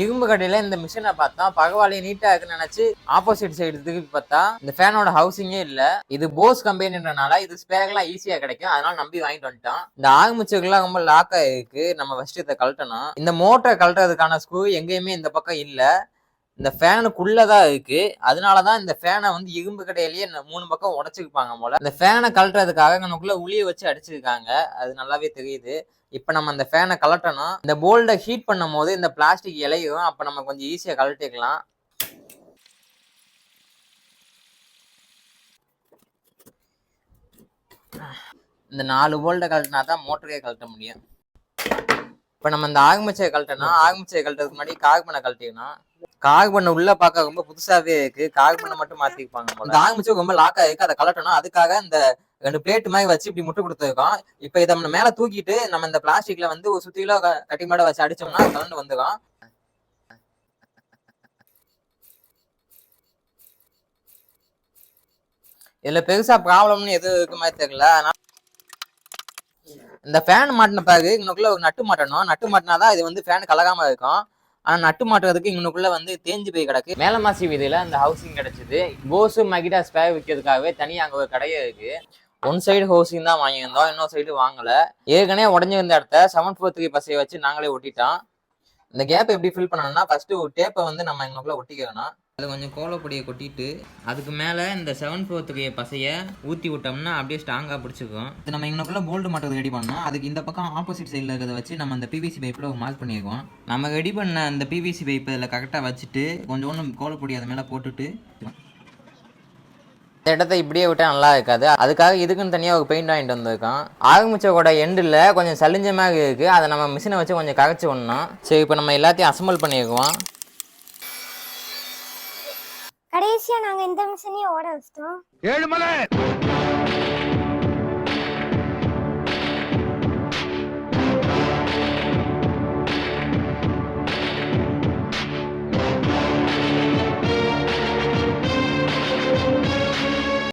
இரும்பு கடையில இந்த மிஷினை பார்த்தா பகவாலி நீட்டா இருக்குன்னு நினைச்சு ஆப்போசிட் சைடு திருப்பி பார்த்தா இந்த ஃபேனோட ஹவுசிங்கே இல்ல. இது போஸ் கம்பெனின்றனால இது ஸ்பேர்லாம் ஈஸியா கிடைக்கும். அதனால நம்பி வாங்கிட்டு வந்துட்டோம் இந்த ஆகுமிச்சுக்கெல்லாம் ரொம்ப லாக் ஆயிருக்கு. நம்ம ஃபஸ்ட்டு இதை கழட்டணும். இந்த மோட்டரை கழட்டுறதுக்கான ஸ்க்ரூ எங்கேயுமே இந்த பக்கம் இல்ல. இந்த ஃபேனுக்குள்ளதான் இருக்கு. அதனாலதான் இந்த ஃபேனை வந்து இரும்பு கடையிலேயே மூணு பக்கம் உடச்சிருப்பாங்க போல. இந்த ஃபேனை கழட்டுறதுக்காக நமக்குள்ள உளிய வச்சு அடிச்சிருக்காங்க. அது நல்லாவே தெரியுது. இப்போ நம்ம அந்த ஃபேனை கழட்டணும். இந்த போல்டை ஹீட் பண்ணும் போது இந்த பிளாஸ்டிக் இலையும் அப்போ நம்ம கொஞ்சம் ஈஸியாக கழட்டிக்கலாம். இந்த நாலு போல்டை கழட்டினா தான் மோட்டரே கழட்ட முடியும். இப்போ நம்ம இந்த ஆகுமச்சையை கழட்டணும். ஆகுமச்சையை கழட்டுறதுக்கு முன்னாடி காகுபனை கழட்டிக்கணும் காகுபண்ண உள்ள பார்க்க ரொம்ப புதுசாவே இருக்கு. காகுபண்ணை மட்டும் மாத்திருப்பாங்க போல. இந்த ரொம்ப லாக் ஆயிருக்கு அதை கலட்டணும் அதுக்காக இந்த ரெண்டு பிளேட் மாதிரி வச்சு இப்படி முட்டு கொடுத்துருக்கோம். இப்ப இதை நம்ம மேல தூக்கிட்டு நம்ம இந்த பிளாஸ்டிக்ல வந்து ஒரு சுத்தியில கட்டி மாட வச்சு அடிச்சோம்னா கலந்து வந்துடும் இதுல பெருசா ப்ராப்ளம்னு எதுவும் இருக்க மாதிரி தெரியல. அதனால இந்த ஃபேன் மாட்டின பிறகு இன்னொக்குள்ள ஒரு நட்டு மாட்டணும். நட்டு மாட்டினாதான் இது வந்து ஃபேன் கலகாம இருக்கும். ஆனால் நட்டு மாட்டுறதுக்கு இங்கனுக்குள்ள வந்து தேஞ்சு போய் கிடக்கு. மேலமாசி வீதியில் அந்த ஹவுசிங் கிடச்சிது. போஸு மகிட்டா ஸ்பேர் விற்கிறதுக்காகவே தனியாக அங்கே ஒரு கடையே இருக்குது ஒன் சைடு ஹவுசிங் தான் வாங்கியிருந்தோம் இன்னொரு சைடு வாங்கல. ஏற்கனவே உடஞ்சிருந்த இடத்த செவன் ஃபோர் த்ரீ பஸ்ஸை வச்சு நாங்களே ஒட்டிட்டோம். இந்த கேப் எப்படி ஃபில் பண்ணணும்னா ஃபஸ்ட்டு ஒரு டேப்பை வந்து நம்ம இங்கனுக்குள்ள ஒட்டிக்கணும். அது கொஞ்சம் கோலப்பொடியை கொட்டிட்டு அதுக்கு மேலே இந்த செவன் ஃபோர்த்துக்கு பசையை ஊற்றி விட்டோம்னா அப்படியே ஸ்ட்ராங்காக பிடிச்சிக்கும். இது நம்ம இங்கனக்குள்ள போல்டு மாட்டுறது ரெடி பண்ணோம். அதுக்கு இந்த பக்கம் ஆப்போசிட் சைடில் இருக்கிறத வச்சு நம்ம அந்த பிவிசி பைப்பில் மார்க் பண்ணியிருக்கோம் நம்ம ரெடி பண்ண அந்த பிவிசி பைப் இதில் கரெக்டாக வச்சுட்டு கொஞ்சோண்டு கோலப்பொடி அது மேலே போட்டுட்டு இந்த இடத்த இப்படியே விட்டா நல்லா இருக்காது. அதுக்காக இதுக்குன்னு தனியாக ஒரு பெயிண்ட் வாங்கிட்டு வந்திருக்கோம். ஆரம்பிச்சோட எண்டில் கொஞ்சம் சலிஞ்ச மாதிரி இருக்கு. அதை நம்ம மிஷினை வச்சு கொஞ்சம் கரைச்சி விடணும். சரி இப்போ நம்ம எல்லாத்தையும் அசம்பிள் பண்ணியிருக்கோம் கடைசியா நாங்க இந்த மிஷனையும் ஓட வச்சிட்டோம். ஏழுமலை